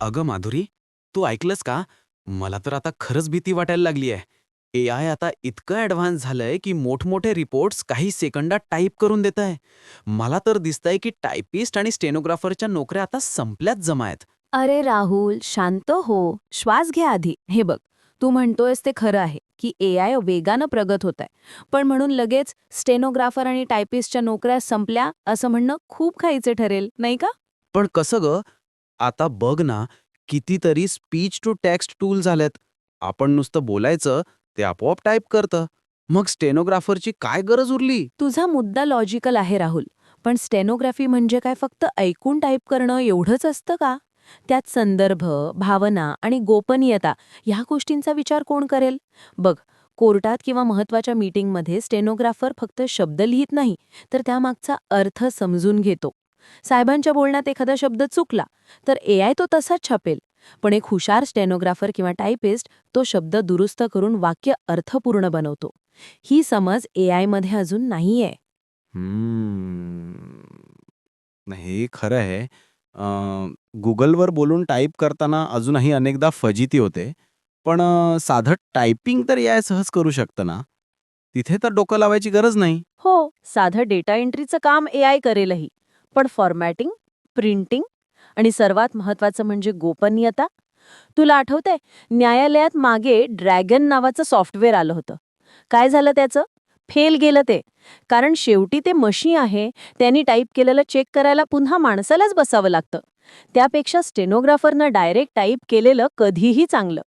अगं माधुरी तू ऐकलंस का? मला तर आता खरंच भीती वाटायला लागली आहे. ए आय आता इतकं ॲडव्हान्स झालंय की मोठमोठे रिपोर्ट्स काही सेकंदात टाईप करून देत आहे. मला तर दिसतंय की टायपिस्ट आणि स्टेनोग्राफरच्या नोकऱ्या आता संपल्याच जमा आहेत. अरे राहुल शांत हो. श्वास घ्या आधी. हे बघ तू म्हणतोयस ते खरं आहे की ए आय वेगानं प्रगत होत आहे पण म्हणून लगेच स्टेनोग्राफर आणि टायपिस्टच्या नोकऱ्या संपल्या असं म्हणणं खूप खायचे ठरेल नाही का? पण कसं ग? आता बघ ना कितीतरी स्पीच टू टेक्स्ट टूल झालेत आपण नुसतं बोलायचं ते आपोआप टाईप करतं. मग स्टेनोग्राफरची काय गरज उरली? तुझा मुद्दा लॉजिकल आहे राहुल. पण स्टेनोग्राफी म्हणजे काय फक्त ऐकून टाईप करणं एवढंच असतं का? त्यात संदर्भ भावना आणि गोपनीयता ह्या गोष्टींचा विचार कोण करेल? बघ कोर्टात किंवा महत्त्वाच्या मीटिंगमध्ये स्टेनोग्राफर फक्त शब्द लिहित नाही तर त्यामागचा अर्थ समजून घेतो. साहेबांच्या बोलण्यात एखादा शब्द चुकला तर ए आय तो तसाच छापेल. पण एक हुशार स्टेनोग्राफर किंवा टायपिस्ट तो शब्द दुरुस्त करून वाक्य अर्थपूर्ण बनवतो. ही समज ए आयमध्ये अजून नाहीये. हे खरं आहे. अं, गुगलवर बोलून टाईप करताना अजूनही अनेकदा फजिती होते. पण अं, साधं टायपिंग तर याय सहज करू शकतं ना? तिथे तर डोकं लावायची गरज नाही. हो साधं डेटा एंट्रीचं काम ए आय करेलही. पण फॉर्मॅटिंग प्रिंटिंग आणि सर्वात महत्त्वाचं म्हणजे गोपनीयता. तुला आठवतंय न्यायालयात मागे ड्रॅगन नावाचं सॉफ्टवेअर आलं होतं. काय झालं त्याचं? फेल गेलं ते. कारण शेवटी ते मशी आहे त्यांनी टाईप केलेलं चेक करायला पुन्हा माणसालाच बसावं लागतं. त्यापेक्षा स्टेनोग्राफरनं डायरेक्ट टाईप केलेलं कधीही चांगलं.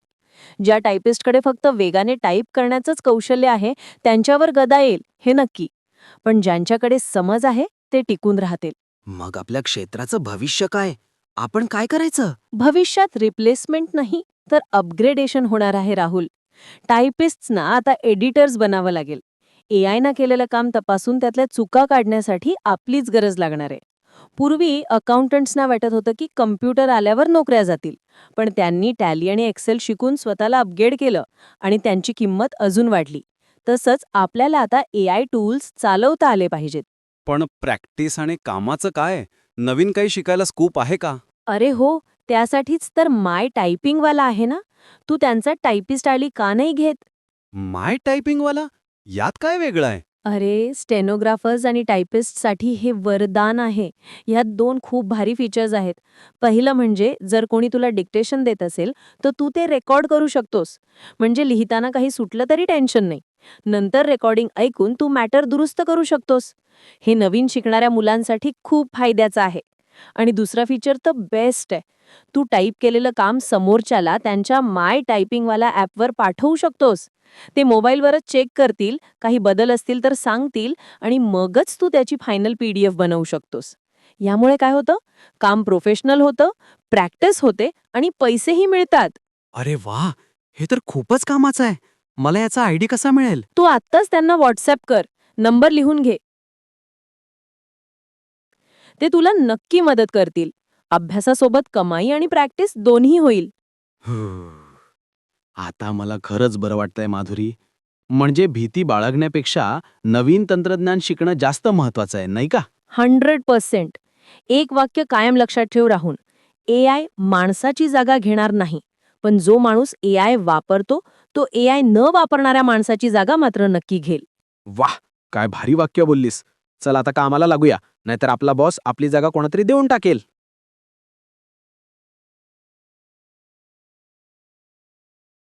ज्या टायपिस्टकडे फक्त वेगाने टाईप करण्याचंच कौशल्य आहे त्यांच्यावर गदा येईल हे नक्की. पण ज्यांच्याकडे समज आहे ते टिकून राहतील. मग आपल्या क्षेत्राचं भविष्य काय? आपण काय करायचं? भविष्यात रिप्लेसमेंट नाही तर अपग्रेडेशन होणार आहे राहुल. टायपिस्टना आता एडिटर्स बनावं लागेल. ए आयनं केलेलं काम तपासून त्यातल्या चुका काढण्यासाठी आपलीच गरज लागणार आहे. पूर्वी अकाउंटंट्सना वाटत होतं की कम्प्युटर आल्यावर नोकऱ्या जातील पण त्यांनी टॅली आणि एक्सेल शिकून स्वतःला अपग्रेड केलं आणि त्यांची किंमत अजून वाढली. तसंच आपल्याला आता ए आय टूल्स चालवता आले पाहिजेत. पण प्रॅक्टिस आणि कामाचं काय? नवीन काही शिकायला स्कूप आहे का? अरे हो त्यासाठीच तर माय टायपिंगवाला आहे ना? तू त्यांचा टायपिस्ट आली का नाही घेत? माय टायपिंगवाला? यात काय वेगळं आहे? अरे स्टेनोग्राफर्स आणि टायपिस्टसाठी हे वरदान आहे. ह्यात दोन खूप भारी फीचर्स आहेत. पहिलं म्हणजे जर कोणी तुला डिक्टेशन देत असेल तर तू ते रेकॉर्ड करू शकतोस. म्हणजे लिहिताना काही सुटलं तरी टेन्शन नाही. नंतर रेकॉर्डिंग ऐकून तू मॅटर दुरुस्त करू शकतोस. हे नवीन शिकणाऱ्या मुलांसाठी खूप फायद्याचं आहे. आणि दुसरा फीचर तर बेस्ट आहे. तू टाईप केलेलं काम समोरच्याला त्यांच्या माय टायपिंगवाला ॲपवर पाठवू शकतोस. ते मोबाईलवरच चेक करतील काही बदल असतील तर सांगतील आणि मगच तू त्याची फायनल पी डी एफ बनवू शकतोस. यामुळे काय होतं? काम प्रोफेशनल होतं प्रॅक्टिस होते आणि पैसेही मिळतात. अरे वा! हे तर खूपच कामाचं आहे. मला याचा आयडी कसा मिळेल? तू आत्ताच त्यांना व्हॉट्सअप कर. नंबर लिहून घे. ते तुला नक्की मदत करतील. अभ्यासासोबत कमाई आणि प्रॅक्टिस दोन्ही होईल. आता मला खरंच बरं वाटतंय माधुरी. म्हणजे भीती बाळगण्यापेक्षा नवीन तंत्रज्ञान शिकणं जास्त महत्वाचं आहे नाही का? Hundred percent. एक वाक्य कायम लक्षात ठेव राहून ए आय माणसाची जागा घेणार नाही. पण जो माणूस ए आय वापरतो तो ए आय न वापरणाऱ्या माणसाची जागा मात्र नक्की घेईल. वाह! काय भारी वाक्य बोललीस. चल आता कामाला लागूया. नाहीतर आपला बॉस आपली जागा कोणातरी देऊन टाकेल.